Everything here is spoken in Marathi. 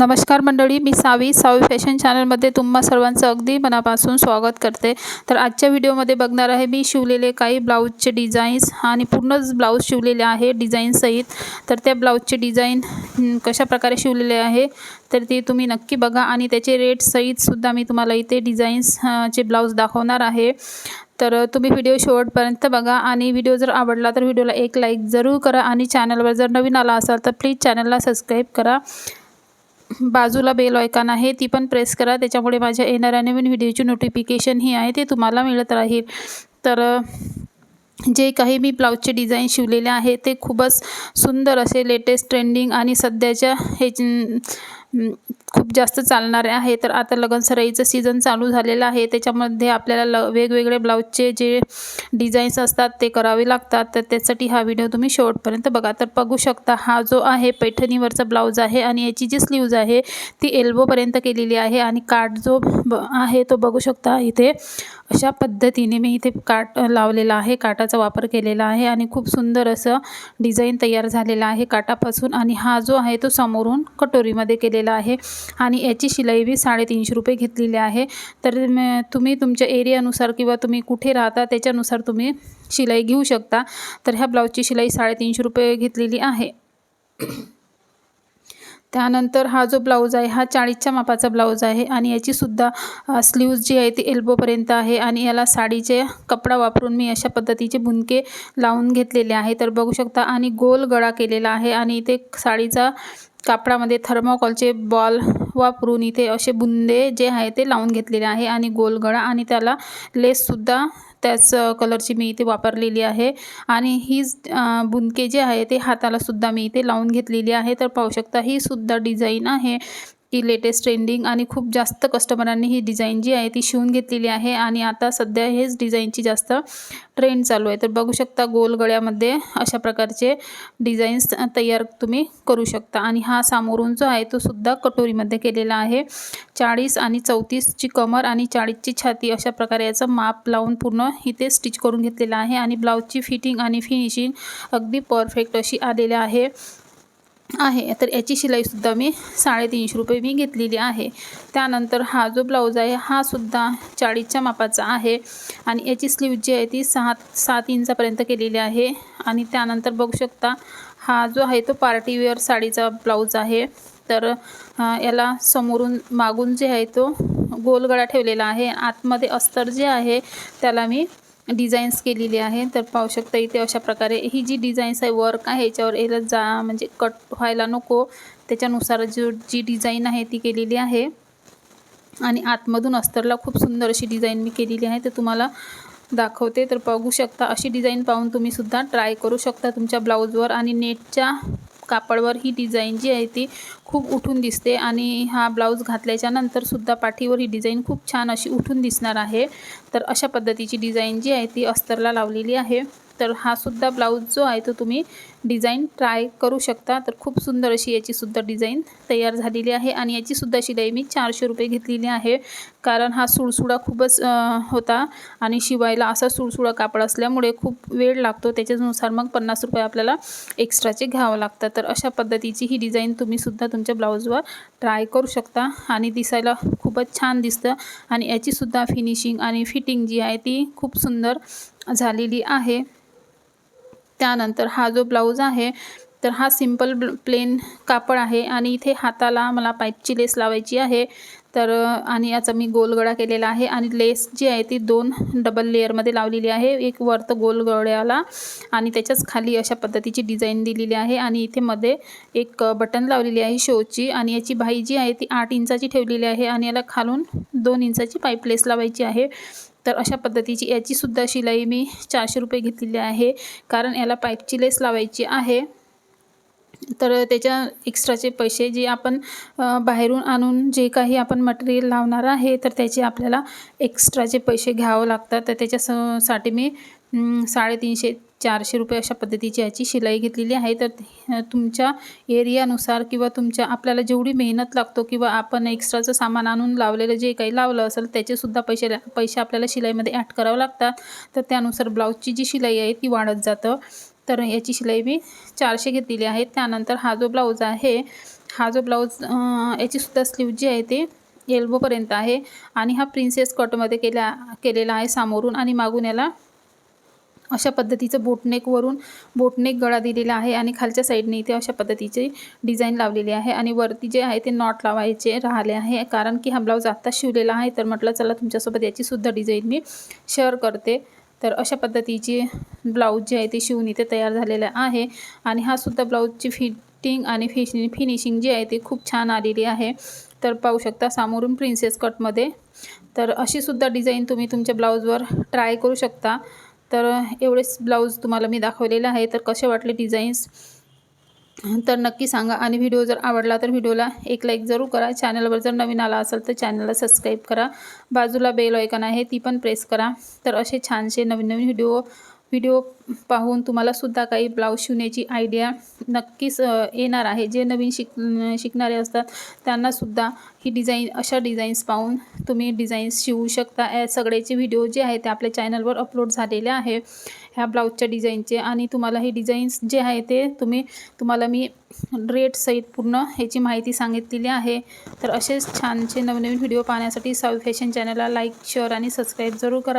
नमस्कार मंडळी मी सावी. सावी फॅशन चॅनलमध्ये तुम्हा सर्वांचं अगदी मनापासून स्वागत करते. तर आजच्या व्हिडिओमध्ये बघणार आहे मी शिवलेले काही ब्लाऊजचे डिझाईन्स आणि पूर्णच ब्लाऊज शिवलेले आहे डिझाईनसहित तर त्या ब्लाऊजचे डिझाईन कशाप्रकारे कशा प्रकारे शिवलेले आहे तर ते तुम्ही नक्की बघा आणि त्याचे रेटसहितसुद्धा मी तुम्हाला इथे डिझाईन्सचे ब्लाऊज दाखवणार आहे. तर तुम्ही व्हिडिओ शेवटपर्यंत बघा आणि व्हिडिओ जर आवडला तर व्हिडिओला एक लाईक जरूर करा आणि चॅनलवर जर नवीन आला असाल तर प्लीज चॅनलला सबस्क्राईब करा. बाजूला बेल ऑयकॉन आहे ती पण प्रेस करा. त्याच्यामुळे माझ्या येणाऱ्या नवीन व्हिडिओची नोटिफिकेशन ही आहे ते तुम्हाला मिळत राहील. तर जे काही मी ब्लाऊजचे डिझाईन शिवलेले आहे ते खूपच सुंदर असे लेटेस्ट ट्रेंडिंग आणि सध्याच्या हे खूप जास्त चालणारे आहे. तर आता लगनसराईचं सीझन चालू झालेलं आहे. त्याच्यामध्ये आपल्याला ल वेगवेगळे ब्लाऊजचे जे डिझाईन्स असतात ते करावे लागतात. तर त्यासाठी हा व्हिडिओ तुम्ही शेवटपर्यंत बघा. तर बघू शकता हा जो आहे पैठणीवरचा ब्लाऊज आहे आणि याची जी स्लीव्ज आहे ती एल्बोपर्यंत केलेली आहे आणि काठ जो ब आहे तो बघू शकता इथे. अशा पद्धतीने मी इथे काठ लावलेला आहे. काटाचा वापर केलेला आहे आणि खूप सुंदर असं डिझाईन तयार झालेलं आहे काटापासून आणि हा जो आहे तो समोरून कटोरीमध्ये केलेला आहे. आणि याची शिलाई मी साडेतीनशे रुपये घेतलेली आहे. तर तुम्ही तुमच्या एरियानुसार किंवा तुम्ही कुठे राहता त्याच्यानुसार तुम्ही शिलाई घेऊ शकता. तर ह्या ब्लाऊजची शिलाई साडेतीनशे रुपये घेतलेली आहे. त्यानंतर हा जो ब्लाऊज आहे हा चाळीसच्या मापाचा ब्लाऊज आहे आणि याचीसुद्धा स्लीव्ज जी आहे ती एल्बोपर्यंत आहे आणि याला साडीचे कपडा वापरून मी अशा पद्धतीचे बुनके लावून घेतलेले आहे. तर बघू शकता आणि गोल गळा केलेला आहे आणि इथे साडीचा कापडामध्ये थर्मोकॉलचे बॉल वापरून इथे असे बुंदे जे आहे ते लावून घेतलेले आहे आणि गोल गळा आणि त्याला लेससुद्धा त्याच कलरची मी इथे वापरलेली आहे. आणि ही बुंदके जे आहे ते हातालासुद्धा मी इथे लावून घेतलेली आहे. तर पाहू शकता ही सुद्धा डिझाईन आहे. की लेटेस्ट ट्रेंडिंग आणि खूप जास्त कस्टमरांनी ही डिझाईन जी आहे ती शिवून घेतलेली आहे आणि आता सध्या हेच डिझाईनची जास्त ट्रेंड चालू आहे. तर बघू शकता गोल गळ्यामध्ये अशा प्रकारचे डिझाईन्स तयार तुम्ही करू शकता. आणि हा सामोरून जो आहे तो सुद्धा कटोरीमध्ये केलेला आहे. चाळीस आणि चौतीसची कमर आणि चाळीसची छाती अशा प्रकारे याचं माप लावून पूर्ण इथे स्टिच करून घेतलेलं आहे. आणि ब्लाऊजची फिटिंग आणि फिनिशिंग अगदी परफेक्ट अशी आलेली आहे. आहे. तर याची शिलाईसुद्धा मी साडेतीनशे रुपये मी घेतलेली आहे. त्यानंतर हा जो ब्लाऊज आहे हा सुद्धा चाळीसच्या मापाचा आहे आणि याची स्लीव जी आहे ती सहा सात इंचापर्यंत केलेली आहे. आणि त्यानंतर बघू शकता हा जो आहे तो पार्टीवेअर साडीचा ब्लाऊज आहे. तर याला समोरून मागून जे आहे तो गोलगळा ठेवलेला आहे. आतमध्ये अस्तर जे आहे त्याला मी डिझाईन्स केलेली आहे. तर पाहू शकता इथे अशा प्रकारे ही जी डिझाईन्स आहे वर्क आहे याच्यावर याला जा म्हणजे कट व्हायला नको. त्याच्यानुसार जो जी डिझाईन आहे ती केलेली आहे. आणि आतमधून अस्तरला खूप सुंदर अशी डिझाईन मी केलेली आहे तर तुम्हाला दाखवते. तर बघू शकता अशी डिझाईन पाहून तुम्ही सुद्धा ट्राय करू शकता तुमच्या ब्लाऊजवर. आणि नेटच्या कापडवर ही डिझाईन जी आहे ती खूप उठून दिसते आणि हा ब्लाऊज घातल्याच्या नंतरसुद्धा पाठीवर ही डिझाईन खूप छान अशी उठून दिसणार आहे. तर अशा पद्धतीची डिझाईन जी आहे ती अस्तरला लावलेली आहे. तर हा सुद्धा ब्लाऊज जो आहे तो तुम्ही डिझाईन ट्राय करू शकता. तर खूप सुंदर अशी याचीसुद्धा डिझाईन तयार झालेली आहे आणि याचीसुद्धा शिलाई मी चारशे रुपये घेतलेली आहे. कारण हा सुळसुळा खूपच होता आणि शिवायला असा सुळसुळा कापड असल्यामुळे खूप वेळ लागतो. त्याच्यानुसार मग पन्नास रुपये आपल्याला एक्स्ट्राचे घ्यावं लागतं तर अशा पद्धतीची ही डिझाईन तुम्हीसुद्धा तुमच्या ब्लाऊजवर ट्राय करू शकता आणि दिसायला खूपच छान दिसतं आणि याचीसुद्धा फिनिशिंग आणि फिटिंग जी आहे ती खूप सुंदर झालेली आहे. त्यानंतर हा जो ब्लाऊज आहे तर हा सिंपल ब्ल प्लेन कापड आहे आणि इथे हाताला मला पाईपची लेस लावायची आहे. तर आणि याचा मी गोलगळा केलेला आहे आणि लेस जी आहे ती दोन डबल लेअरमध्ये लावलेली आहे. एक वरत गोलगळ्याला आणि त्याच्याच खाली अशा पद्धतीची डिझाईन दिलेली आहे आणि इथे मध्ये एक बटन लावलेली आहे शोची आणि याची भाई जी आहे ती आठ इंचाची ठेवलेली आहे आणि याला खालून दोन इंचाची पाईप लेस लावायची आहे. तर अशा पद्धतीची याचीसुद्धा शिलाई मी चारशे रुपये घेतलेली आहे. कारण याला पाईपची लेस लावायची आहे. तर त्याच्या एक्स्ट्राचे पैसे जे आपण बाहेरून आणून जे काही आपण मटेरियल लावणार आहे तर त्याचे आपल्याला एक्स्ट्राचे पैसे घ्यावं लागतात. तर त्याच्या स साठी मी साडेतीनशे चारशे रुपये अशा पद्धतीची याची शिलाई घेतलेली आहे. तर तुमच्या एरियानुसार किंवा तुमच्या आपल्याला जेवढी मेहनत लागतो किंवा आपण एक्स्ट्राचं सामान आणून लावलेलं जे काही लावलं असेल त्याचेसुद्धा पैसे पैसे आपल्याला शिलाईमध्ये ॲड करावं लागतात. तर त्यानुसार ब्लाऊजची जी शिलाई आहे ती वाढत जातं. तर याची शिलाई मी चारशे घेतलेली आहे. त्यानंतर हा जो ब्लाऊज आहे हा जो ब्लाऊज याचीसुद्धा स्लीव जी आहे ते एल्बोपर्यंत आहे. आणि हा प्रिन्सेस कटमध्ये केला केलेला आहे सामोरून आणि मागून याला अशा पद्धतीचं बोटनेकवरून बोटनेक गळा दिलेला आहे आणि खालच्या साईडने इथे अशा पद्धतीची डिझाईन लावलेली आहे आणि वरती जे आहे ते नॉट लावायचे राहिले आहे. कारण की हा ब्लाऊज आत्ता शिवलेला आहे तर म्हटलं चला तुमच्यासोबत याचीसुद्धा डिझाईन मी शेअर करते. तर अशा पद्धतीची ब्लाऊज जे आहे ते शिवून इथे तयार झालेलं आहे आणि हा सुद्धा ब्लाऊजची फिटिंग आणि फिशि फिनिशिंग जी आहे ती खूप छान आलेली आहे. तर पाहू शकता सामोरून प्रिन्सेस कटमध्ये तर अशीसुद्धा डिझाईन तुम्ही तुमच्या ब्लाऊजवर ट्राय करू शकता. तर एवढेच ब्लाऊज तुम्हाला मी दाखवलेलं आहे. तर कसे वाटले डिझाईन्स तर नक्की सांगा. आणि व्हिडिओ जर आवडला तर व्हिडिओला एक लाईक जरूर करा. चॅनलवर जर नवीन आला असेल तर चॅनलला सबस्क्राईब करा. बाजूला बेल ऐकन आहे ती पण प्रेस करा. तर असे छानसे नवीन नवीन व्हिडिओ व्हिडिओ पाहून तुम्हालासुद्धा काही ब्लाऊज शिवण्याची आयडिया नक्कीच येणार आहे. जे नवीन शिक शिकणारे असतात त्यांनासुद्धा ही डिझाईन अशा डिझाईन्स पाहून तुम्ही डिझाईन्स शिवू शकता. या सगळ्याचे व्हिडिओ जे आहे ते आपल्या चॅनलवर अपलोड झालेले आहे ह्या ब्लाऊजच्या डिझाईनचे आणि तुम्हाला हे डिझाईन्स जे आहे ते तुम्ही तुम्हाला मी रेट सहित पूर्ण ह्याची माहिती सांगितलेली आहे. तर असेच छानसे नवनवीन व्हिडिओ पाहण्यासाठी सावी फॅशन चॅनलला लाईक शेअर आणि सबस्क्राईब जरूर करा.